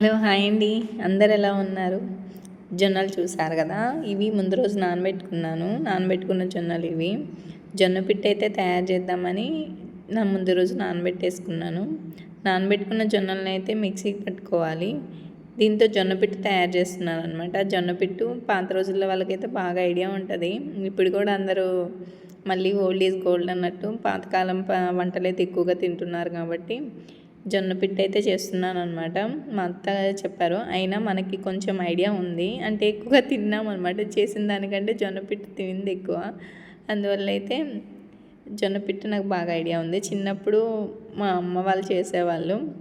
Hello hi అండి. అందరు ఎలా ఉన్నారు? జొన్నలు చూసారు కదా? ఇవి ముందు రోజు నానబెట్టుకున్నాను. నానబెట్టుకున్న జొన్నలు ఇవి. జొన్న పిట్ట అయితే తయారు చేద్దామని నా ముందు రోజు నానబెట్టేసుకున్నాను. నానబెట్టుకున్న జొన్నలను అయితే మిక్సీకి పట్టుకోవాలి. దీంతో జొన్న పిట్టు తయారు చేస్తున్నాను అనమాట జొన్న పిట్టు పాత రోజుల్లో వాళ్ళకైతే బాగా ఐడియా ఉంటుంది. ఇప్పుడు కూడా అందరూ మళ్ళీ ఓల్డ్ ఈజ్ గోల్డ్ అన్నట్టు పాతకాలం వంటలు అయితే ఎక్కువగా తింటున్నారు కాబట్టి జొన్న పిట్ట అయితే చేస్తున్నాను అనమాట మా అత్త చెప్పారు అయినా మనకి కొంచెం ఐడియా ఉంది. అంటే ఎక్కువగా తిన్నాం అనమాట చేసిన దానికంటే జొన్న పిట్ట తినింది ఎక్కువ. అందువల్ల అయితే జొన్న పిట్ట నాకు బాగా ఐడియా ఉంది. చిన్నప్పుడు మా అమ్మ వాళ్ళు చేసేవాళ్ళు.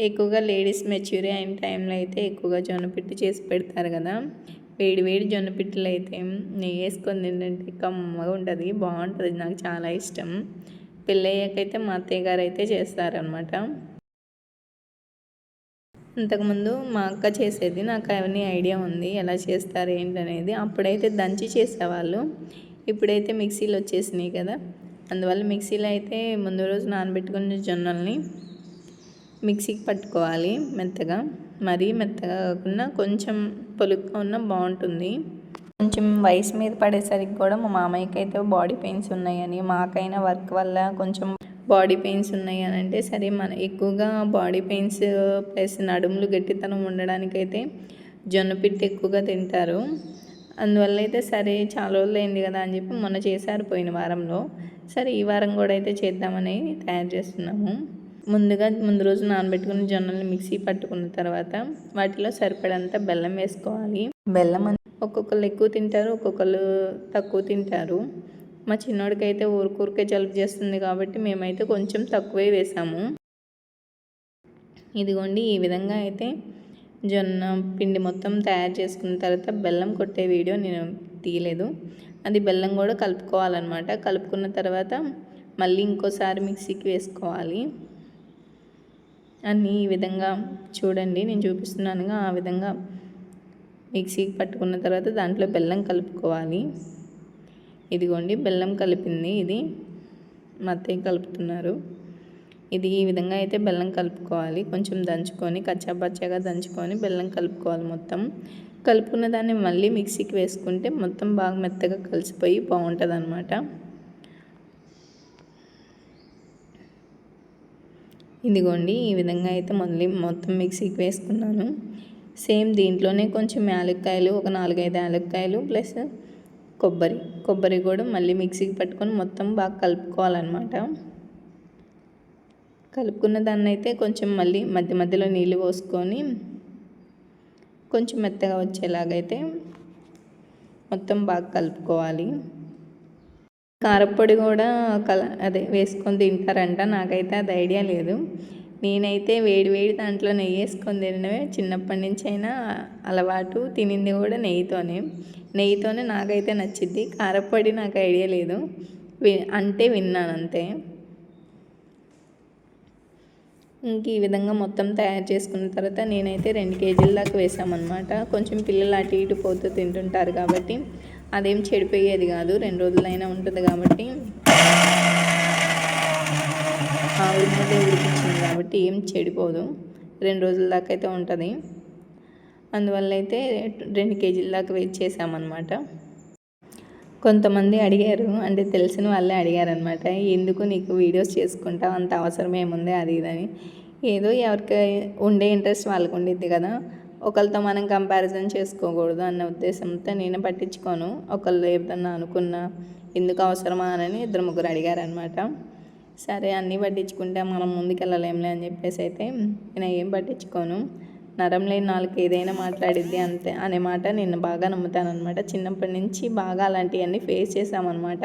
ఎక్కువగా లేడీస్ మెచ్యూరీ అయిన టైంలో అయితే ఎక్కువగా జొన్న పిట్టు చేసి పెడతారు కదా. వేడి వేడి జొన్న పిట్టలు అయితే నెయ్యి వేసుకొని తింటే కమ్మగా ఉంటుంది బాగుంటుంది. నాకు చాలా ఇష్టం. పెళ్ళయ్యాకైతే మా అత్తయ్య గారు అయితే చేస్తారనమాట ఇంతకుముందు మా అక్క చేసేది నాకు అవన్నీ ఐడియా ఉంది ఎలా చేస్తారు ఏంటనేది. అప్పుడైతే దంచి చేసేవాళ్ళు. ఇప్పుడైతే మిక్సీలు వచ్చేసినాయి కదా. అందువల్ల మిక్సీలో అయితే ముందు రోజు నానబెట్టుకున్న జొన్నల్ని మిక్సీకి పట్టుకోవాలి మెత్తగా. మరీ మెత్తగా కాకుండా కొంచెం పొలుగ్గా ఉన్న బాగుంటుంది. కొంచెం వయసు మీద పడేసరికి కూడా మా మామయ్యకి అయితే బాడీ పెయిన్స్ ఉన్నాయని మాకైనా వర్క్ వల్ల కొంచెం బాడీ పెయిన్స్ ఉన్నాయి అని అంటే సరే మన ఎక్కువగా బాడీ పెయిన్స్ ప్లస్ నడుములు గట్టితనం ఉండడానికైతే జొన్న పిట్టు ఎక్కువగా తింటారు. అందువల్ల అయితే సరే చాలా రోజులు అయింది కదా అని చెప్పి మొన్న చేశారు పోయిన వారంలో. సరే ఈ వారం కూడా అయితే చేద్దామని తయారు చేస్తున్నాము. ముందుగా ముందు రోజు నానబెట్టుకున్న జొన్నలు మిక్సీ పట్టుకున్న తర్వాత వాటిలో సరిపడంత బెల్లం వేసుకోవాలి. బెల్లం ఒక్కొక్కరు ఎక్కువ తింటారు ఒక్కొక్కరు తక్కువ తింటారు. మా చిన్నోడికైతే అయితే ఊరికూరికే జలుబు చేస్తుంది కాబట్టి మేమైతే కొంచెం తక్కువే వేసాము. ఇదిగోండి ఈ విధంగా అయితే జొన్న పిండి మొత్తం తయారు చేసుకున్న తర్వాత బెల్లం కొట్టే వీడియో నేను తీయలేదు. అది బెల్లం కూడా కలుపుకోవాలన్నమాట. కలుపుకున్న తర్వాత మళ్ళీ ఇంకోసారి మిక్సీకి వేసుకోవాలి. అన్నీ ఈ విధంగా చూడండి నేను చూపిస్తున్నానుగా ఆ విధంగా మిక్సీకి పట్టుకున్న తర్వాత దాంట్లో బెల్లం కలుపుకోవాలి. ఇదిగోండి బెల్లం కలిపింది ఇది. మత్తయ్య కలుపుతున్నారు. ఇది ఈ విధంగా అయితే బెల్లం కలుపుకోవాలి. కొంచెం దంచుకొని కచ్చాపచ్చాగా దంచుకొని బెల్లం కలుపుకోవాలి మొత్తం. కలుపుకున్న దాన్ని మళ్ళీ మిక్సీకి వేసుకుంటే మొత్తం బాగా మెత్తగా కలిసిపోయి బాగుంటుంది అనమాట ఇదిగోండి ఈ విధంగా అయితే మళ్ళీ మొత్తం మిక్సీకి వేసుకున్నాను. సేమ్ దీంట్లోనే కొంచెం యాలక్కాయలు ఒక నాలుగైదు యాలక్కాయలు ప్లస్ కొబ్బరి కొబ్బరి కూడా మళ్ళీ మిక్సీకి పట్టుకొని మొత్తం బాగా కలుపుకోవాలన్నమాట. కలుపుకున్న దాన్ని అయితే కొంచెం మళ్ళీ మధ్య మధ్యలో నీళ్ళు పోసుకొని కొంచెం మెత్తగా వచ్చేలాగైతే మొత్తం బాగా కలుపుకోవాలి. కారపొడి కూడా కల అదే వేసుకొని తింటారంట. నాకైతే అది ఐడియా లేదు. నేనైతే వేడి వేడి దాంట్లో నెయ్యి వేసుకొని తినడమే చిన్నప్పటి నుంచి అయినా అలవాటు తినింది కూడా నెయ్యితోనే. నెయ్యితోనే నాకైతే నచ్చింది కారపొడి నాకు ఐడియా లేదు. వి అంటే విన్నాను అంతే. ఇంక ఈ విధంగా మొత్తం తయారు చేసుకున్న తర్వాత నేనైతే రెండు కేజీల దాకా వేసామన్నమాట. కొంచెం పిల్లలు అటు ఇటు పోతూ తింటుంటారు కాబట్టి అదేం చెడిపోయేది కాదు. రెండు రోజులైనా ఉంటుంది కాబట్టి. ఆవిడ మీద ఉడికించింది కాబట్టి ఏం చెడిపోదు. రెండు రోజుల దాకా అయితే ఉంటుంది. అందువల్ల అయితే రెండు కేజీల దాకా వెయిట్ చేసామన్నమాట కొంతమంది అడిగారు అంటే తెలిసిన వాళ్ళే అడిగారనమాట ఎందుకు నీకు వీడియోస్ చేసుకుంటావు అంత అవసరం ఏముంది? అది ఇదని ఏదో ఎవరికి ఉండే ఇంట్రెస్ట్ వాళ్ళకు ఉండిద్ది కదా. ఒకరితో మనం కంపారిజన్ చేసుకోకూడదు అన్న ఉద్దేశంతో నేను పట్టించుకోను. ఒకళ్ళు ఏదన్నా అనుకున్నా ఎందుకు అవసరమా అని ఇద్దరు ముగ్గురు అడిగారనమాట సరే అన్నీ పట్టించుకుంటే మనం ముందుకెళ్ళలేంలే అని చెప్పేసి అయితే నేను ఏం పట్టించుకోను. నరం లేని నాలుగు ఏదైనా మాట్లాడిద్ది అంతే అనే మాట నేను బాగా నమ్ముతానమాట చిన్నప్పటి నుంచి బాగా అలాంటివన్నీ ఫేస్ చేసామన్నమాట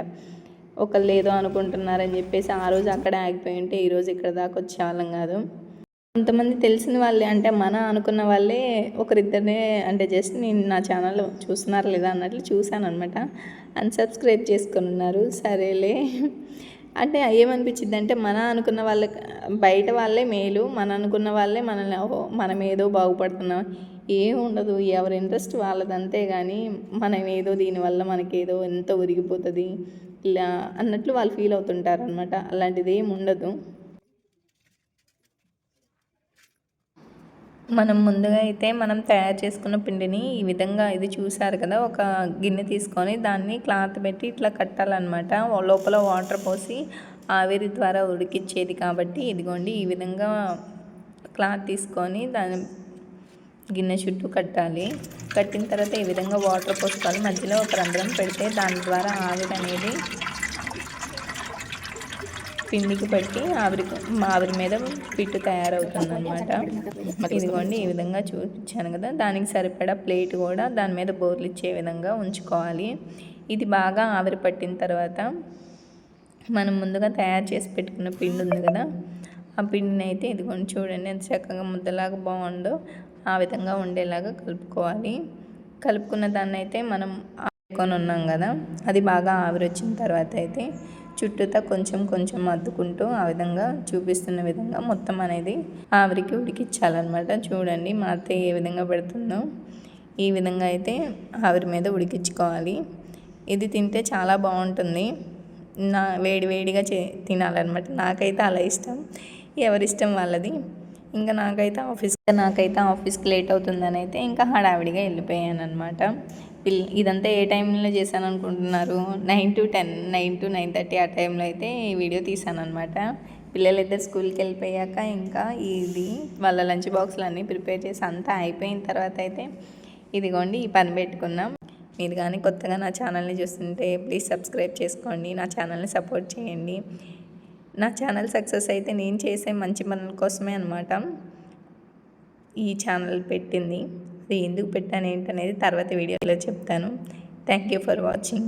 ఒకళ్ళు ఏదో అనుకుంటున్నారని చెప్పేసి ఆ రోజు అక్కడే ఆగిపోయి ఉంటే ఈరోజు ఇక్కడ దాకా వచ్చే వాళ్ళం కాదు. కొంతమంది తెలిసిన వాళ్ళే అంటే మన అనుకున్న వాళ్ళే ఒకరిద్దరినే అంటే జస్ట్ నేను నా ఛానల్ చూస్తున్నారు లేదా అన్నట్లు చూశాను అనమాట అన్సబ్స్క్రైబ్ చేసుకొని ఉన్నారు. సరేలే. అంటే ఏమనిపించింది అంటే మన అనుకున్న వాళ్ళకి బయట వాళ్ళే మేలు మన అనుకున్న వాళ్ళే మనల్ని ఓహో మనం ఏదో బాగుపడుతున్నాం. ఏం ఉండదు ఎవరి ఇంట్రెస్ట్ వాళ్ళదంతే కానీ మనం ఏదో దీనివల్ల మనకేదో ఎంత ఉరిగిపోతుంది ఇలా అన్నట్లు వాళ్ళు ఫీల్ అవుతుంటారు అనమాట అలాంటిది ఏమి ఉండదు. మనం ముందుగా అయితే మనం తయారు చేసుకున్న పిండిని ఈ విధంగా ఇది చూసారు కదా ఒక గిన్నె తీసుకొని దాన్ని క్లాత్ పెట్టి ఇట్లా కట్టాలన్నమాట. లోపల వాటర్ పోసి ఆవిరి ద్వారా ఉడికిచ్చేది కాబట్టి ఇదిగోండి ఈ విధంగా క్లాత్ తీసుకొని దాని గిన్నె చుట్టూ కట్టాలి. కట్టిన తర్వాత ఈ విధంగా వాటర్ పోసుకోవాలి. మధ్యలో ఒక రంధ్రం పెడితే దాని ద్వారా ఆవిరి అనేది పిండికి పట్టి ఆవిరి ఆవిరి మీద పిట్టు తయారవుతుంది అనమాట ఇదిగోండి ఈ విధంగా చూపించాను కదా. దానికి సరిపడా ప్లేట్ కూడా దాని మీద బోర్లు ఇచ్చే విధంగా ఉంచుకోవాలి. ఇది బాగా ఆవిరి పట్టిన తర్వాత మనం ముందుగా తయారు చేసి పెట్టుకున్న పిండి ఉంది కదా. ఆ పిండిని అయితే ఇదిగోండి చూడండి ఎంత చక్కగా ముద్దలాగా బాగుందో ఆ విధంగా ఉండేలాగా కలుపుకోవాలి. కలుపుకున్న దాన్ని అయితే మనం ఆడుకొని ఉన్నాం కదా. అది బాగా ఆవిరి వచ్చిన తర్వాత అయితే చుట్టూతా కొంచెం కొంచెం అద్దుకుంటూ ఆ విధంగా చూపిస్తున్న విధంగా మొత్తం అనేది ఆవిరికి ఉడికించాలన్నమాట చూడండి మా అత్తయ్య ఏ విధంగా పెడుతుందో ఈ విధంగా అయితే ఆవిరి మీద ఉడికించుకోవాలి. ఇది తింటే చాలా బాగుంటుంది. నా వేడి వేడిగా చే తినాలన్నమాట. నాకైతే అలా ఇష్టం. ఎవరిష్టం వాళ్ళది? ఇంకా నాకైతే ఆఫీస్ నాకైతే ఆఫీస్కి లేట్ అవుతుందని అయితే ఇంకా హడావిడిగా వెళ్ళిపోయాను అనమాట పిల్ ఇదంతా ఏ టైంలో చేశాను అనుకుంటున్నారు nine to ten nine to nine thirty ఆ టైంలో అయితే ఈ వీడియో తీసాను అనమాట పిల్లలైతే స్కూల్కి వెళ్ళిపోయాక ఇంకా ఇది వాళ్ళ లంచ్ బాక్స్లు అన్నీ ప్రిపేర్ చేసి అంతా అయిపోయిన తర్వాత అయితే ఇదిగోండి ఈ పని పెట్టుకున్నాం. మీరు కానీ కొత్తగా నా ఛానల్ని చూస్తుంటే ప్లీజ్ సబ్స్క్రైబ్ చేసుకోండి. నా ఛానల్ని సపోర్ట్ చేయండి. నా ఛానల్ సక్సెస్ అయితే నేను చేసే మంచి పనుల కోసమే అనమాట ఈ ఛానల్ పెట్టింది. అది ఎందుకు పెట్టాను ఏంటనేది తర్వాత వీడియోలో చెప్తాను. Thank you for watching